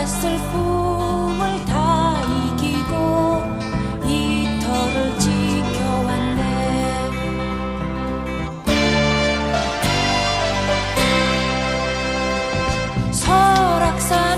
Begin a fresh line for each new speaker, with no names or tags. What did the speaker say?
낯설 꿈을 다 이기고 이터를 지켜왔네. 설악산